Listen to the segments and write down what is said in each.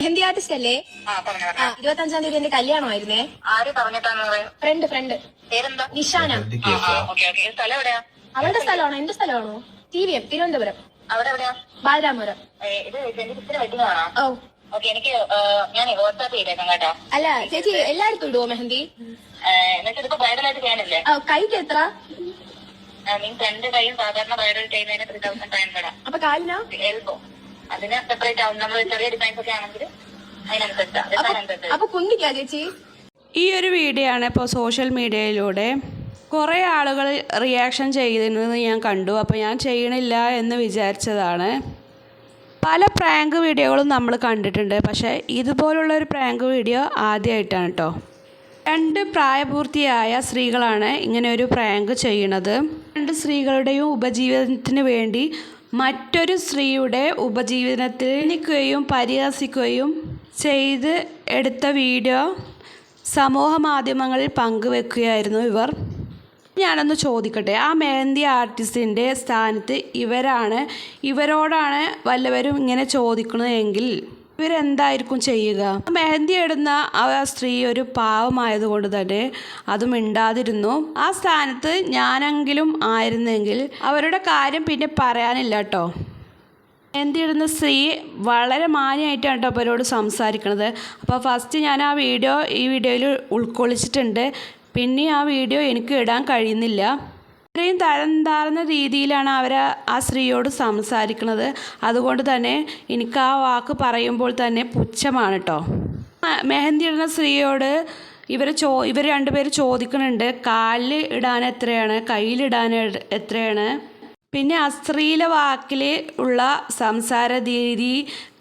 Hindi artist അല്ലേ? ആ പറഞ്ഞു ആ ഇരുപത്തി അഞ്ചാം തീയതി എന്റെ കല്യാണമായിരുന്നേ? ആര് പറഞ്ഞിട്ടാണ് ഫ്രണ്ട് ഫ്രണ്ട്. പേരെന്താ? നിഷാന. Okay okay. സ്ഥലം എവിടെയാ? അവളുടെ സ്ഥലമാണോ? എന്റെ സ്ഥലമാണോ? T V M Thiruvananthapuram. അവിടെ എവിടെയാ ബാലരാമപുരം ഇത് വെഡിങ് ആണോ ഓ. ഓക്കെ എനിക്ക് ഞാൻ വാട്സാപ്പ് ചെയ്തേക്കാം കേട്ടോ. അല്ല ചേച്ചി എല്ലായിടത്തും ഇടുവോ മെഹന്തി? എന്നിട്ട് ഇതിപ്പോ ബ്രൈഡലായിട്ട് ചെയ്യാനില്ലേ? കൈക്ക് എത്ര? മീൻസ് രണ്ട് കൈയും സാധാരണ ബ്രൈഡൽ ചെയ്യുന്നതിന് ത്രീ തൗസൻഡ് ഫൈവ് ഹൺഡ്രഡ് അപ്പൊ കാലിനോ? എൽബോ അതിന് സെപ്പറേറ്റ് ആവും. നമ്മൾ ചെറിയ ഡിസൈൻസ് ഒക്കെ ആണെങ്കിൽ അപ്പൊ കുഞ്ഞിക്കാ ചേച്ചി? ഈ ഒരു വീഡിയോ ആണ് ഇപ്പോൾ സോഷ്യൽ മീഡിയയിലൂടെ കുറേ ആളുകൾ റിയാക്ഷൻ ചെയ്യുന്നത് ഞാൻ കണ്ടു. അപ്പോൾ ഞാൻ ചെയ്യണില്ല എന്ന് വിചാരിച്ചതാണ്. പല പ്രാങ്ക് വീഡിയോകളും നമ്മൾ കണ്ടിട്ടുണ്ട്. പക്ഷേ ഇതുപോലുള്ള ഒരു പ്രാങ്ക് വീഡിയോ ആദ്യമായിട്ടാണ് കേട്ടോ. രണ്ട് പ്രായപൂർത്തിയായ സ്ത്രീകളാണ് ഇങ്ങനെ ഒരു പ്രാങ്ക് ചെയ്യണത് രണ്ട് സ്ത്രീകളുടെയും ഉപജീവനത്തിന് വേണ്ടി മറ്റൊരു സ്ത്രീയുടെ ഉപജീവനത്തിൽ നിൽക്കുകയും പരിഹസിക്കുകയും ചെയ്ത് എടുത്ത വീഡിയോ സമൂഹ മാധ്യമങ്ങളിൽ പങ്കുവെക്കുകയായിരുന്നു ഇവർ. ഞാനൊന്ന് ചോദിക്കട്ടെ ആ മെഹന്തി ആർട്ടിസ്റ്റിന്റെ സ്ഥാനത്ത് ഇവരാണ് ഇവരോടാണ് വല്ലവരും ഇങ്ങനെ ചോദിക്കുന്നതെങ്കിൽ ഇവരെന്തായിരിക്കും ചെയ്യുക? മെഹന്തി ഇടുന്ന ആ സ്ത്രീ ഒരു പാവമായതുകൊണ്ട് തന്നെ അത് മിണ്ടാതിരുന്നു. ആ സ്ഥാനത്ത് ഞാനെങ്കിലും ആയിരുന്നെങ്കിൽ അവരുടെ കാര്യം പിന്നെ പറയാനില്ല കേട്ടോ. എന്തിടുന്ന സ്ത്രീ വളരെ മാന്യമായിട്ടാണ് കേട്ടോ അവരോട് സംസാരിക്കണത്. അപ്പോൾ ഫസ്റ്റ് ഞാൻ ആ വീഡിയോ ഈ വീഡിയോയിൽ ഉൾക്കൊള്ളിച്ചിട്ടുണ്ട്. പിന്നെ ആ വീഡിയോ എനിക്ക് ഇടാൻ കഴിയുന്നില്ല. ഇത്രയും തരം താഴ്ന്ന രീതിയിലാണ് അവർ ആ സ്ത്രീയോട് സംസാരിക്കുന്നത്. അതുകൊണ്ട് തന്നെ എനിക്ക് ആ വാക്ക് പറയുമ്പോൾ തന്നെ പുച്ഛമാണ് കേട്ടോ മെഹന്തി ഇടുന്ന സ്ത്രീയോട് ഇവർ ചോ ഇവർ രണ്ടുപേര് ചോദിക്കുന്നുണ്ട്. കാലിൽ ഇടാൻ എത്രയാണ്? കയ്യിലിടാൻ എത്രയാണ്? പിന്നെ അസ്ത്രീയിലെ വാക്കിൽ ഉള്ള സംസാര രീതി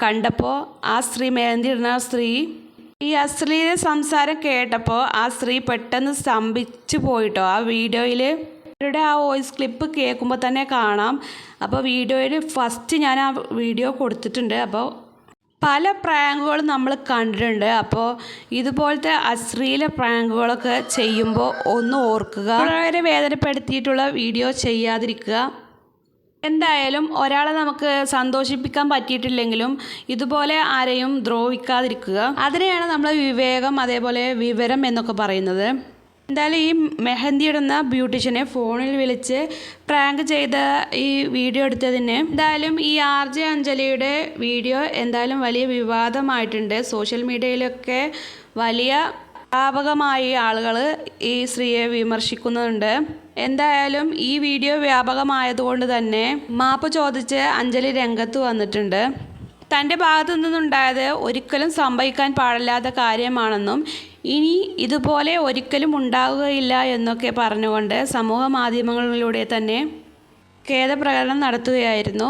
കണ്ടപ്പോൾ ആ സ്ത്രീ മെഹന്തി ഇടുന്ന സ്ത്രീ ഈ അശ്ലീല സംസാരം കേട്ടപ്പോൾ ആ സ്ത്രീ പെട്ടെന്ന് സ്തംഭിച്ചു പോയിട്ടോ ആ വീഡിയോയിൽ അവരുടെ ആ വോയിസ് ക്ലിപ്പ് കേൾക്കുമ്പോൾ തന്നെ കാണാം. അപ്പോൾ വീഡിയോയിൽ ഫസ്റ്റ് ഞാൻ ആ വീഡിയോ കൊടുത്തിട്ടുണ്ട്. അപ്പോൾ പല പ്രാങ്കുകളും നമ്മൾ കണ്ടിട്ടുണ്ട്. അപ്പോൾ ഇതുപോലത്തെ അശ്ലീല പ്രാങ്കുകളൊക്കെ ചെയ്യുമ്പോൾ ഒന്ന് ഓർക്കുക. വളരെ വേദനപ്പെടുത്തിയിട്ടുള്ള വീഡിയോ ചെയ്യാതിരിക്കുക. എന്തായാലും ഒരാളെ നമുക്ക് സന്തോഷിപ്പിക്കാൻ പറ്റിയിട്ടില്ലെങ്കിലും ഇതുപോലെ ആരെയും ദ്രോഹിക്കാതിരിക്കുക. അതിനെയാണ് നമ്മൾ വിവേകം അതേപോലെ വിവരം എന്നൊക്കെ പറയുന്നത്. എന്തായാലും ഈ മെഹന്തി ഇടുന്ന ബ്യൂട്ടീഷ്യനെ ഫോണിൽ വിളിച്ച് പ്രാങ്ക് ചെയ്ത ഈ വീഡിയോ എടുത്തതിന് എന്തായാലും ഈ ആർ ജെ അഞ്ജലിയുടെ വീഡിയോ എന്തായാലും വലിയ വിവാദമായിട്ടുണ്ട്. സോഷ്യൽ മീഡിയയിലൊക്കെ വലിയ വ്യാപകമായി ആളുകൾ ഈ സ്ത്രീയെ വിമർശിക്കുന്നുണ്ട്. എന്തായാലും ഈ വീഡിയോ വ്യാപകമായതുകൊണ്ട് തന്നെ മാപ്പ് ചോദിച്ച് അഞ്ജലി രംഗത്ത് വന്നിട്ടുണ്ട്. തന്റെ ഭാഗത്തു നിന്നുണ്ടായത് ഒരിക്കലും സംഭവിക്കാൻ പാടില്ലാത്ത കാര്യമാണെന്നും ഇനി ഇതുപോലെ ഒരിക്കലും ഉണ്ടാവുകയില്ല എന്നൊക്കെ പറഞ്ഞുകൊണ്ട് സമൂഹ മാധ്യമങ്ങളിലൂടെ തന്നെ ഖേദപ്രകടനം നടത്തുകയായിരുന്നു.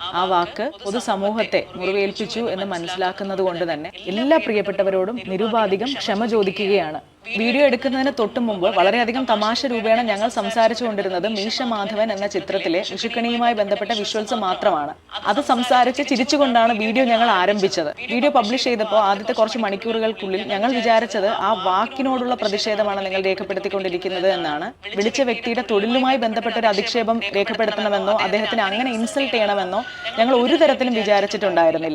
ആ വാക്ക് പൊതുസമൂഹത്തെ മുറിവേൽപ്പിച്ചു എന്ന് മനസ്സിലാക്കുന്നത് കൊണ്ട് തന്നെ എല്ലാ പ്രിയപ്പെട്ടവരോടും നിരുപാധികം ക്ഷമ ചോദിക്കുകയാണ്. വീഡിയോ എടുക്കുന്നതിന് തൊട്ടു മുമ്പ് വളരെയധികം തമാശ രൂപേണ ഞങ്ങൾ സംസാരിച്ചു കൊണ്ടിരുന്നത് മീശ മാധവൻ എന്ന ചിത്രത്തിലെ വിഷുക്കണിയുമായി ബന്ധപ്പെട്ട വിഷ്വൽസ് മാത്രമാണ്. അത് സംസാരിച്ച് ചിരിച്ചുകൊണ്ടാണ് വീഡിയോ ഞങ്ങൾ ആരംഭിച്ചത്. വീഡിയോ പബ്ലിഷ് ചെയ്തപ്പോൾ ആദ്യത്തെ കുറച്ച് മണിക്കൂറുകൾക്കുള്ളിൽ ഞങ്ങൾ വിചാരിച്ചത് ആ വാക്കിനോടുള്ള പ്രതിഷേധമാണ് നിങ്ങൾ രേഖപ്പെടുത്തിക്കൊണ്ടിരിക്കുന്നത് എന്നാണ്. വിളിച്ച വ്യക്തിയുടെ തൊഴിലുമായി ബന്ധപ്പെട്ട ഒരു അധിക്ഷേപം രേഖപ്പെടുത്തണമെന്നോ അദ്ദേഹത്തിന് അങ്ങനെ ഇൻസൾട്ട് ചെയ്യണമെന്നോ ഞങ്ങൾ ഒരു തരത്തിലും വിചാരിച്ചിട്ടുണ്ടായിരുന്നില്ല.